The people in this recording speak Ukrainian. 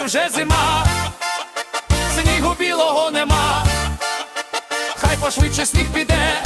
тепер вже зима, снігу білого нема, хай пошвидше сніг піде,